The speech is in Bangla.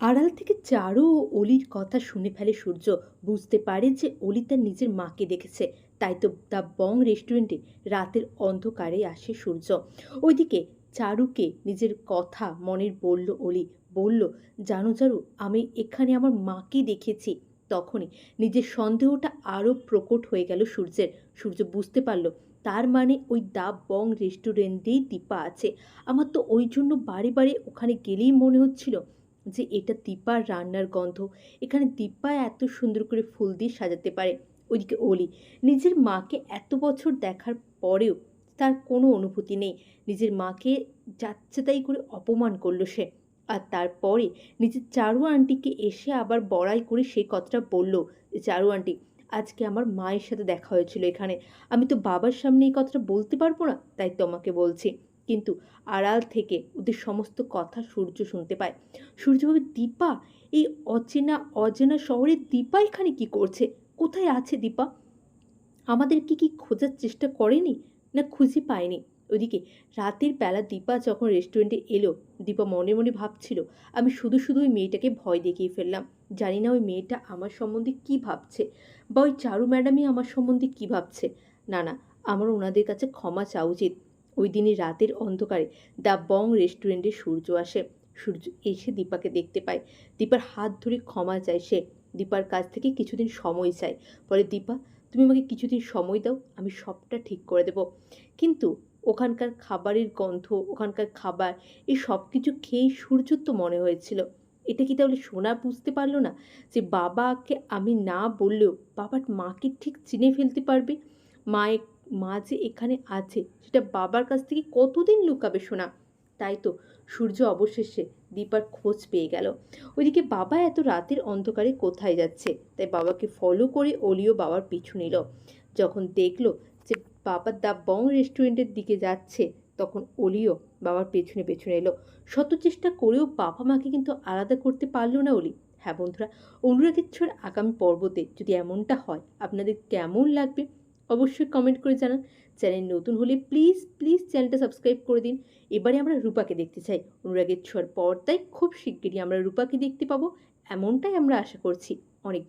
আড়াল থেকে চারু ও অলির কথা শুনে ফেলে সূর্য। বুঝতে পারে যে অলি তার নিজের মাকে দেখেছে। তাই তো দ্য বং রেস্টুরেন্টে রাতের অন্ধকারে আসে সূর্য। ওইদিকে চারুকে নিজের কথা মনের বলল অলি। বলল, জানো চারু, আমি এখানে আমার মাকে দেখেছি। তখনই নিজের সন্দেহটা আরও প্রকট হয়ে গেল সূর্যের। সূর্য বুঝতে পারল, তার মানে ওই দা বং রেস্টুরেন্টেই দীপা আছে। আমার তো ওই জন্য বারে বারে ওখানে গেলেই মনে হচ্ছিল যে এটা দীপার রান্নার গন্ধ। এখানে দীপা এত সুন্দর করে ফুল দিয়ে সাজাতে পারে। ওইদিকে অলি, নিজের মাকে এত বছর দেখার পরেও তার কোনো অনুভূতি নেই। নিজের মাকে যাচ্ছে তাই করে অপমান করল সে। আর তারপরে নিজের চারু আন্টিকে এসে আবার বড়াই করে সেই কথাটা বলল চারু আন্টি, আজকে আমার মায়ের সাথে দেখা হয়েছিল এখানে। আমি তো বাবার সামনে এই কথাটা বলতে পারব না? তাই তোমাকে বলছি। কিন্তু আড়াল থেকে ওদের সমস্ত কথা সূর্য শুনতে পায়। সূর্য ভাবে দীপা, এই অচেনা অচেনা শহরে দীপা এখানে কি করছে? কোথায় আছে দীপা? আমাদের কি কি খোঁজার চেষ্টা করেনি? না খুঁজে পায়নি। ওদিকে রাতের বেলা দীপা যখন রেস্টুরেন্টে এলো, দীপা মনে মনে ভাবছিল, আমি শুধু শুধু ওই মেয়েটাকে ভয় দেখিয়ে ফেললাম। জানি না ওই মেয়েটা আমার সম্বন্ধে কি ভাবছে বা ওই চারু ম্যাডামই আমার সম্বন্ধে কি ভাবছে। না না, আমার ওনাদের কাছে ক্ষমা চাওয়া উচিত। ওই দিনই রাতের অন্ধকারে দ্য বং রেস্টুরেন্টে সূর্য আসে। সূর্য এসে দীপাকে দেখতে পায়। দীপার হাত ধরে ক্ষমা চায় সে। দীপার কাছ থেকে কিছুদিন সময় চায়। পরে দীপা, তুমি আমাকে কিছুদিন সময় দাও, আমি সবটা ঠিক করে দেব। কিন্তু ওখানকার খাবারের গন্ধ, ওখানকার খাবার, এই সব কিছু খেয়েই সূর্যর তো মনে হয়েছিল। এটা কি তাহলে সোনা বুঝতে পারল না যে বাবাকে আমি না বললেও বাবার মাকে ঠিক চিনে ফেলতে পারবে? মায়ের মা যে এখানে আছে, সেটা বাবার কাছ থেকে কতদিন লুকাবে শোনা তাই তো সূর্য অবশেষে দীপার খোঁজ পেয়ে গেল। ওইদিকে বাবা এত রাতের অন্ধকারে কোথায় যাচ্ছে? তাই বাবাকে ফলো করে অলিও বাবার পিছু নিল। যখন দেখল যে বাবা দা বং রেস্টুরেন্টের দিকে যাচ্ছে, তখন অলিও বাবার পেছনে পেছনে এলো। শত চেষ্টা করেও বাবা মাকে কিন্তু আলাদা করতে পারল না অলি। হ্যাঁ বন্ধুরা, অনুরাগের ছোঁয়ার আগামী পর্বতে যদি এমনটা হয়, আপনাদের কেমন লাগবে? অবশ্যই কমেন্ট করে জানান। চ্যানেল নতুন হলে প্লিজ প্লিজ চ্যানেলটা সাবস্ক্রাইব করে দিন। এবারে আমরা রূপাকে দেখতে চাই। অনুরাগের ছোঁয়ার পর্দায় খুব শিগগিরই আমরা রূপাকে দেখতে পাবো। এমনটাই আমরা আশা করছি। অনেক